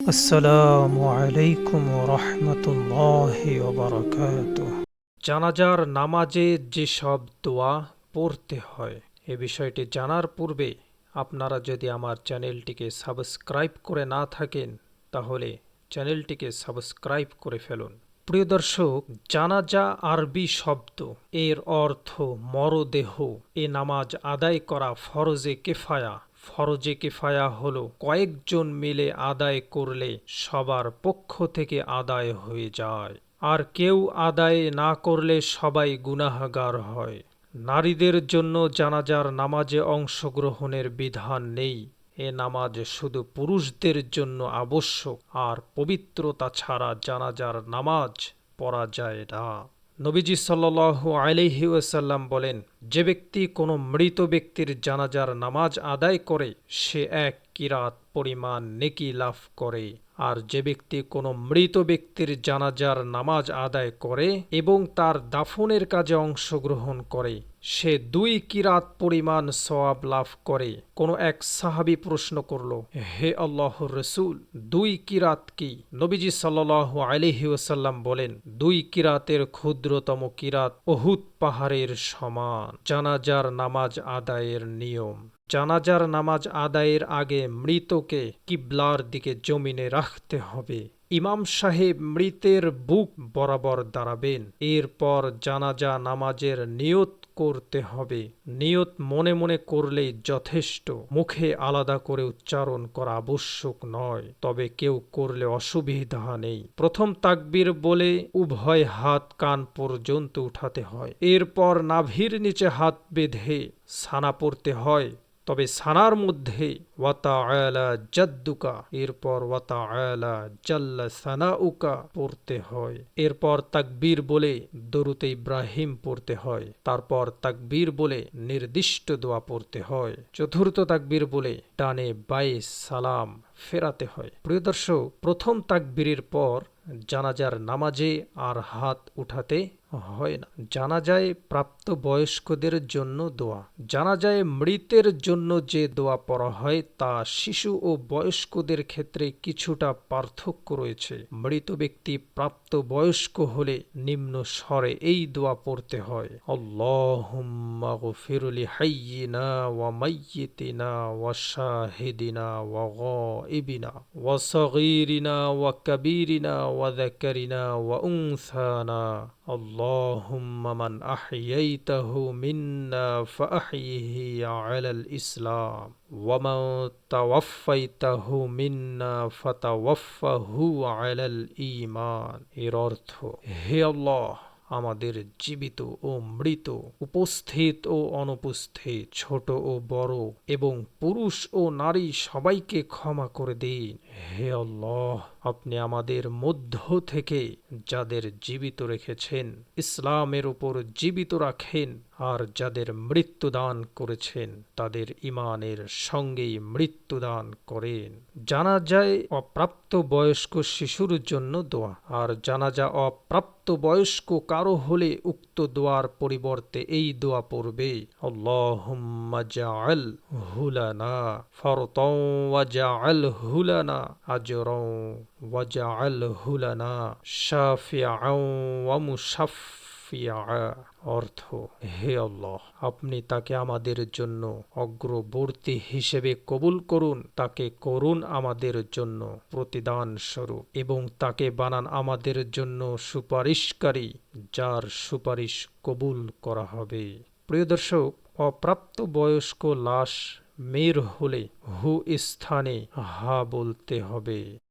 আসসালামু আলাইকুম রহমতুল্লাহ জানাজার নামাজে যেসব দোয়া পড়তে হয়, এ বিষয়টি জানার পূর্বে আপনারা যদি আমার চ্যানেলটিকে সাবস্ক্রাইব করে না থাকেন, তাহলে চ্যানেলটিকে সাবস্ক্রাইব করে ফেলুন। প্রিয় দর্শক, জানাজা আরবি শব্দ, এর অর্থ মরদেহ, এ নামাজ আদায় করা ফরজে কেফায়া ফরজে কেফায়া হলো, কয়েকজন মিলে আদায় করলে সবার পক্ষ থেকে আদায় হয়ে যায়। আর কেউ আদায় না করলে সবাই গুনাহগার হয়। নারীদের জন্য জানাজার নামাজে অংশগ্রহণের বিধান নেই। এ নামাজ শুধু পুরুষদের জন্য আবশ্যক, আর পবিত্রতা ছাড়া জানাজার নামাজ পড়া যায় না। নবীজি সাল্লু আলিহি ওয়াসাল্লাম বলেন, যে ব্যক্তি কোনো মৃত ব্যক্তির জানাজার নামাজ আদায় করে, সে এক কিরাত পরিমাণ নেকি লাভ করে। আর যে ব্যক্তি কোনো মৃত ব্যক্তির জানাজার নামাজ আদায় করে এবং তার দাফনের কাজে অংশগ্রহণ করে, সে দুই কিরাত পরিমাণ সওয়াব লাভ করে। কোনো এক সাহাবি প্রশ্ন করল, হে আল্লাহ রসুল, দুই কিরাত কি? নবীজি সাল্লাহ আলিহি ওসাল্লাম বলেন, দুই কিরাতের ক্ষুদ্রতম কিরাত অহুত পাহাড়ের সমান, জানাজার নামাজ আদায়ের নিয়ম। জানাজার নামাজ আদায়ের আগে মৃতকে কিবলার দিকে জমিনে রাখতে হবে। ইমাম সাহেব মৃতের বুক বরাবর দাঁড়াবেন। এরপর জানাজা নামাজের নিয়ত করতে হবে। নিয়ত মনে মনে করলেই যথেষ্ট। মুখে আলাদা করে উচ্চারণ করা আবশ্যক নয়। তবে কেউ করলে অসুবিধা নেই। প্রথম তাকবীর বলে উভয় হাত কান পর্যন্ত উঠাতে হয়। এরপর নাভির নিচে হাত বেঁধে সানা পড়তে হয়। তবে সানার মধ্যে ওয়াতা আয়ালা জাদ্দুকা এরপর ওয়াতা আয়ালা জাল্লা সানা উকা পড়তে হয়। এরপর তাকবীর বলে দরুতে ইব্রাহিম পড়তে হয়। তারপর তাকবীর বলে নির্দিষ্ট দোয়া পড়তে হয়। চতুর্থ তাকবীর বলে টানে বাইশ সালাম ফেরাতে হয়। প্রিয় দর্শক, প্রথম তাকবীরের পর জানাজার নামাজে আর হাত উঠাতে হয় না। জানাজায় প্রাপ্ত বয়স্কদের জন্য দোয়া। জানাজায় মৃতের জন্য যে দোয়া পড়া হয় তা শিশু ও বয়স্কদের ক্ষেত্রে কিছুটা পার্থক্য রয়েছে। মৃত ব্যক্তি প্রাপ্ত বয়স্ক হলে নিম্ন স্বরে এই দোয়া পড়তে হয় اللهم من أحييته منا فأحيه على الإسلام ومن توفيته منا فتوفه على الإيمان এর অর্থ হে আল্লাহ আমাদের জীবিত ও মৃত উপস্থিত ও অনুপস্থিত ছোট ও বড় এবং পুরুষ ও নারী সবাইকে ক্ষমা করে দিন হে আল্লাহ আপনি আমাদের মধ্য থেকে যাদের জীবিত রেখেছেন, ইসলামের উপর জীবিত রাখেন আর যাদের মৃত্যুদান করেছেন, তাদের ইমানের সঙ্গেই মৃত্যুদান করেন। জানা যায় অপ্রাপ্ত বয়স্ক শিশুর জন্য দোয়া। আর জানা যা অপ্রাপ্ত বয়স্ক কারও হলে উক্ত দোয়ার পরিবর্তে এই দোয়া পড়বে জাআল হুলানা ফরতাও ওয়া জাআল হুলানা আজরাও ওয়াজআলহু হুলানা শাফিআও ওয়া অর্থ, হে আল্লাহ, আপনি তাকে আমাদের জন্য অগ্রবর্তী হিসেবে কবুল করুন, তাকে করুন আমাদের জন্য প্রতিদান স্বরূপ এবং তাকে বানান আমাদের জন্য সুপারিশকারী, যার সুপারিশ কবুল করা হবে। প্রিয় দর্শক অপ্রাপ্ত বয়স্ক লাশ মেয়ের হলে হু স্থানে হা বলতে হবে।